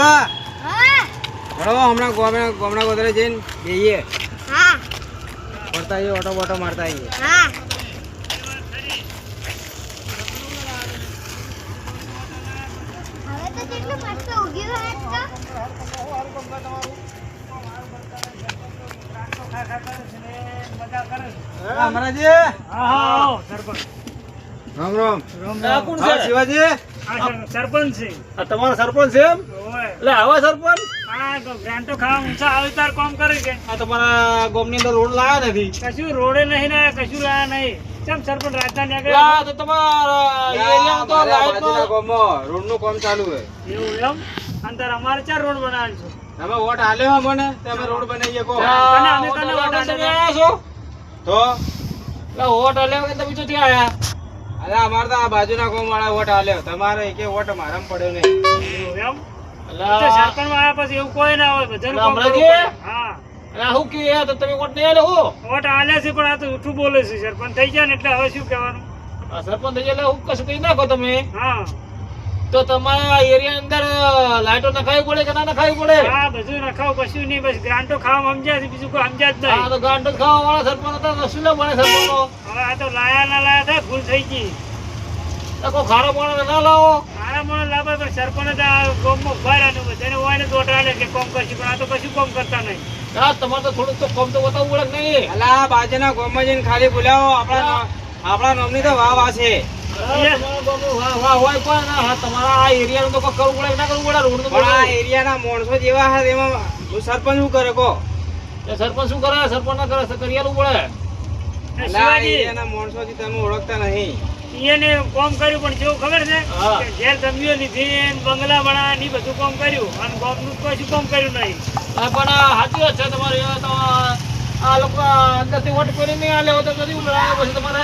બા હા. હળો હમણાં ગોમડા ગોમડા ગોદરે જઈને જઈએ હા. ફરતા આવીએ ઓટો બોટો મારતા આવીએ. હા. રામ તો કેટલું મસ્ત ઉગ્યું હોય તો? અમરાજી રામ રામ. છે? શિવાજી. સરપંચ છે. આ તમારો સરપંચ છે એમ? એટલે આવા સરપંચ? ગ્રાન્ટો ખાવા ઊંચા આવે તાર કામ કરે છે. આ તમારા ગામની અંદર રોડ લાયા નથી? કશું રોડે નહીં ને કશું લાયા નહીં. ચમ સરપંચ રાજધાની આગળ આ તો તમારા એરિયામાં તો લાઈટનો ગામમાં રોડનું કામ ચાલુ છે. એવું એમ? અંતર અમારે ચાર રોડ બનાવવાનો છે. તમે વોટ આલ્યો મને? તમે રોડ બનાવીએ કહો. અમે વોટ છો? તો? તમે ચોથી આયા? અરે અમારે તો આ બાજુના ગામ વાળા વોટ આલ્યો તમારે એકે વોટ મારામાં પડ્યો નહીં. એમ? એટલે સરપંચ પછી એવું કોઈ ના હોય કામ પડે. હા. એટલે હું તો તમે વોટ નહીં હો. વોટ આલ્યા છે પણ આ તો બોલે છે સરપંચ. થઈ ગયા ને એટલે હવે શું કહેવાનું? સરપંચ થઈ ગયા એટલે હું કશું કહી નાખો તમે. હા. તો તમારા એરિયા અંદર લાઈટો નખાવી પડે કે ના નખાવી પડે? હા બધું નખાવ કશું નહીં બસ ગ્રાન્ટો ખાવા સમજ્યા છે બીજું કોઈ સમજ્યા જ આ નહીં. તો ગાંઠો ખાવા વાળા સરપંચ હતા તો ના બને સરપંચો. હવે આ તો લાયા ના લાયા થાય ભૂલ થઈ ગઈ. તો કોઈ ખારો માણસ ના લાવો. મારા મને લાવે પણ સરપંચ આ ગામમાં ઊભા રહ્યા ને બધાને હોય ને દોટાડે કે કોમ કરશે પણ આ તો કશું કોમ કરતા નહીં. હા તમારે તો થોડુંક તો કોમ તો બતાવવું પડે નહીં? અલા બાજુના ગામમાં જઈને ખાલી બોલાવો આપણા આપણા નામની તો વાવ આ છે. હા, તમારા આ એરિયાનું તો કરવું પડે કે ના કરવું પડે રોડનું તો પણ આ એરિયાના માણસો જેવા છે એમાં સરપંચ શું કરે કહો? સરપંચ શું કરે? સરપંચ ના કરે પડે. ને આ એરિયાના માણસોથી તમે ઓળખતા નહીં. એને કોમ કર્યું પણ જેવું ખબર છે? હા. કે ઘેર જમીઓ લીધી બંગલા બનાવ્યા ને બધું કોમ કર્યું. અને ગામનું કશું કોમ કર્યું નહીં? પણ આ સાચી વાત છે તમારી. આ લોકો અંદરથી વોટ કરી નહીં આલે તો કદી ઉમેરાય પછી તમારે?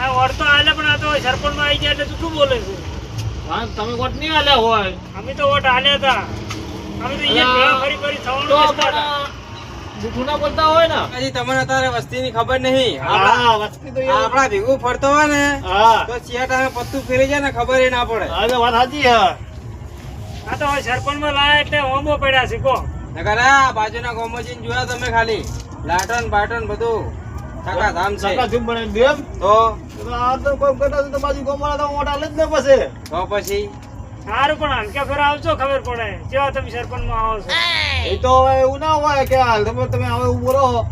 આ વોટ તો આલે પણ આ તો આવી ગયા એટલે જૂઠું બોલે છે? તમે વોટ નહીં આલ્યા હોય. અમે તો વોટ આલ્યા હતા. અમે તો અહીંયા ફરી ફરી થવાનું બેસતા હતા. પણ જૂઠું બોલતા હોય ને? હજી તમને અત્યારે વસ્તીની ખબર નહીં. આપણા હા, વસ્તી તો એ- ભેગું ફરતો હોય ને તો ચિયા ટાઈમે પત્તું ફેરી જાય ને ખબર ના પડે. વાત સાચી હા આ તો હવે સરપંચમાં લાયા એટલે હોમો પડ્યા છે કો નકર બાજુના જઈને જોયા તમે ખાલી. લાટન બાટન બધું. ધામ છે. બનાવી દે તો આ તો કોઈ કરતા તો બાજુ ગામવાળા તો વોટ આલે જ ને પછી. તો પછી? સારું પણ હલકા ફેર આવજો ખબર પડે. કેવા તમે સરપંચમાં આવો છો? એ તો હવે એવું ના હોય કે હાલ તમે તમે હવે એવું બોલો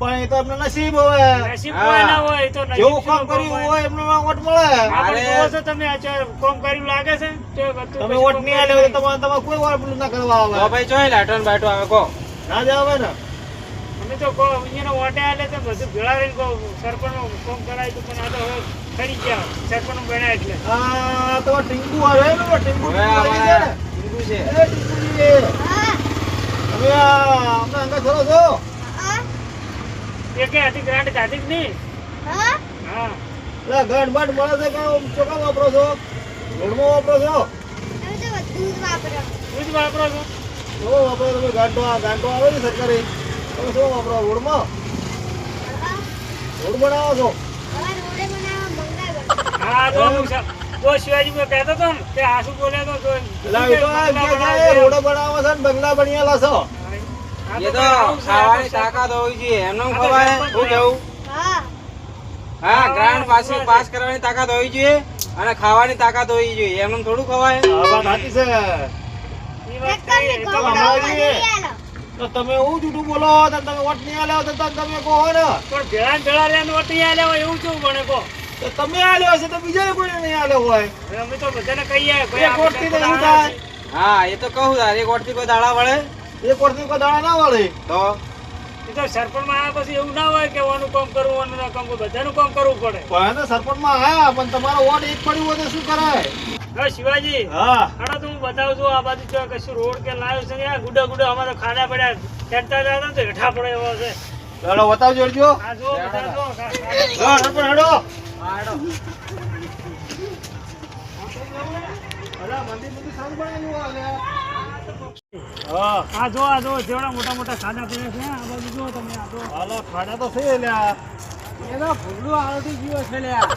પણ એ તો એમને નસીબ હવે નસીબ હા. કોઈ ના હોય તો નસીબ જેવું કામ કર્યું હોય. હોય એમને વોટ મળે. અરે. તમે આ કોમ કર્યું લાગે છે? તો તમે કોમ નહીં તો તમારે તમારે કોઈ વાર પેલું ના કરવા તો આવે ભાઈ ચોય લાટન બાટો આવે કહો. ના જ આવે ને. અમે તો અહીંયાનો વોટે આલે તો બધું ભેળા રહીને સરપંચનું કોમ કરાય તો પણ આ તો હવે ખરી ગયા સરપંચ બન્યા એટલે. હા તો ટીંગુ આવે ને ટીંગુ હિન્દુ છે એ ટીંગુ છે. હવે આ અમને અંગત કરો છો? હા એ કે હતી ગ્રાન્ટ કાઢી જ નહીં? હા? હા. એટલે ગંઠ બાટ મળે છે કે ચોકા વાપરો છો? રોડમાં વાપરો છો? અમે તો બધું વાપરો. દૂધ જ વાપરો છો. વાપરો તમે ગાંઠો આ ગાંઠો આવે ને સરકારી? તમે શું વાપરો રોડમાં. રોડ બનાવો છો. હવે રોડે બનાવવા બંગલા બને હા તો હું સર- તો શિવાજી મેં કહેતો હતો ને કે આ શું તો તો એટલે એ તો આ કે છે, રોડો બનાવો છે ને બંગલા બનિયાલા છો એ તો ખાવાની તાકાત હોવી જોઈએ એમને ખવાય શું કેવું હા હા ગ્રાન્ડ પાસ પાસ કરવાની તાકાત હોવી જોઈએ અને ખાવાની તાકાત હોવી જોઈએ. એમને થોડું ખવાય. વાત સાચી છે. એ વાત કરી, તો નહીં. તો તમે એવું જૂઠું બોલો તો તમે વોટ નહીં આલ્યો તો તમે કહો ને. પણ ભેળા ને ભેળા રહ્યા ને નહીં આલ્યા હોય એવું કેવું ભણે કહો? તો તમે આલ્યો હશે તો બીજાને કોઈ નહીં આલ્યો હોય. અમે તો બધાને કહીએ કોઈ એક આપણે વોટથી તો થાય. હા એ તો કહું તાર એક વોટથી કોઈ દાડા વળે? એક થી કોઈ દાડા ના વળે. તો? તો સરપંચમાં આવ્યા પછી એવું ના હોય કે ઓનું કામ કરવું ઓનું ના કામ કરવું બધાનું કામ કરવું પડે. પણ એને સરપંચમાં આયા પણ તમારો વોટ એક પડ્યું હોય તો શું કરાય? હવે શિવાજી હા. હાડો તો હું બતાવું છું આ બાજુ જો કશું રોડ કે લાવ્યો છે આ ગુડા ગુડા અમારે ખાડા પડ્યા ખેડતા જતા તો હેઠા પડે એવો છે. ચાલો બતાવજો જોડજો આ જો બધા જો ખા- ખાડા. હા. હેડો અલા, મંદિર બધું સારું બનાવ્યું. હા આ જો આ જો જેવડા મોટા મોટા ખાડા પડ્યા છે આ બાજુ જો તમે આ જો. હાલો ખાડા તો છે લ્યા. એનો ભૂલું આવડું જીવો છે લ્યા.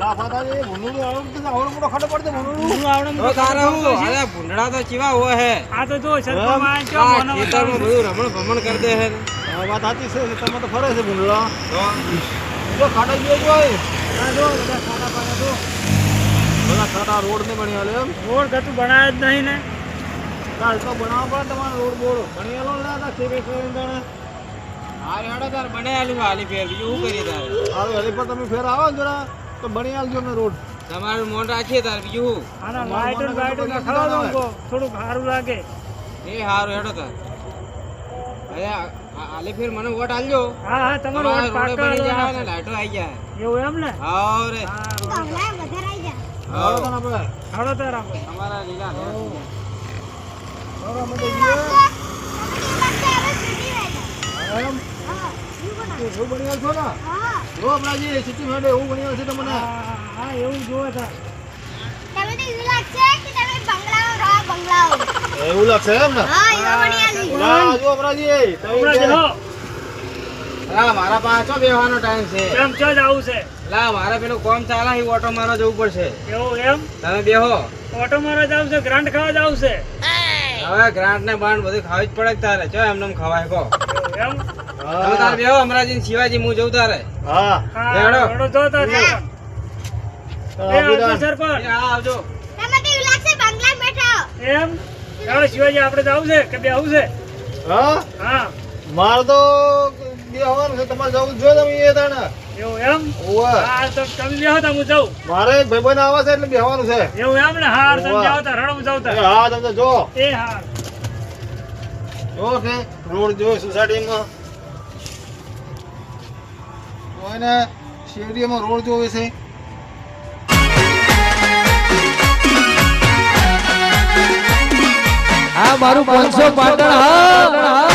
લા આવડું તો મોટો ખાડો પડતો ભૂંડું ભૂંડું મોટો તારે હું અરે ભૂંડડા તો ચીવા હોય હે. આ તો જો સરપંચમાં ચો આ મને ખેતરમાં બતાવું બધું રમણ ભમણ કર દે હે આ વાત સાચી છે તમે તો ફરે છે ભૂંડળા તો? જો ખાડો ગયો જોય આ જો બધા ખાડા પાડા જો. બધા ખાડા રોડ ને બન્યા આલે એમ. રોડ ગતું બનાવે જ નહીં ને. કાલ તો બનાવવા પડે તમારો રોડ બોડ. બની આલો ને આ ખેબે કરીને હારે હેડો તાર બને આલી હાલી ફેર બીજું શું કરીએ તારે. હારું હલી પર તમે ફેર આવો ને જરા તો બની આલજો ને રોડ. તમારું મોન રાખીએ તાર બીજું. આના લાઈટ લાઈટો નખાવા દો થોડુંક સારું લાગે. એ હારું હેડો તાર. અરે આ- આ- ફેર મને વોટ આલજો. હા હા તમારો વોટ પાકો જાય ને લાઈટો આવી જાય. એવું એમ ને? હા રે. હા. વધારે આવી જાય. હા આપણે તાર તમારા લીલા એવું ને? જો આપણાજી સિટી તમને? હા, જોવે લાગશે એમ ને? જો આપણાજી લા મારા પાછો બેહવાનો ટાઈમ છે? કેમ જ આવું છે. લા મારે પેલું કોમ ચાલે છે ઓટો મારવા જવું પડશે. એવું એમ? તમે બેહો. ઓટો મારવા જાવ છે ગ્રાન્ટ ખાવા જાવ છે. હવે ગ્રાન્ટ ને બાંડ બધું ખાવી જ પડે તારે. ચો એમને એમ ખવાય કો એમ તમે તારે બેહો અમરાજી ને શિવાજી હું જઉં તારે. હા. લેવડો જો તાર આવજો સરપંચ. એ હા આવજો. તમે તો લાગશે બંગલા બેઠા એમ? ચાલો શિવાજી આપણે જાવું છે કે બે આવું છે? હા? હા. મારે તો બેહવાનું છે તમારે જવું જ જોઈએ તમે એ તાણે. એવું એમ? હા તો તમે બેહો તો હું જાઉં. મારે એક ભાઈબંધ આવે છે એટલે બેહવાનું છે. એવું એમ ને? હાર તમે ઓવા. જાઓ તાર રડો હું જાઉં એ તાર હા તમે જો. એ હાર. જો કે રોડ જો સોસાયટીમાં. કોઈને શેરડીમાં રોડ જોવે છે? આ મારું પાંચસો પાટણ હા.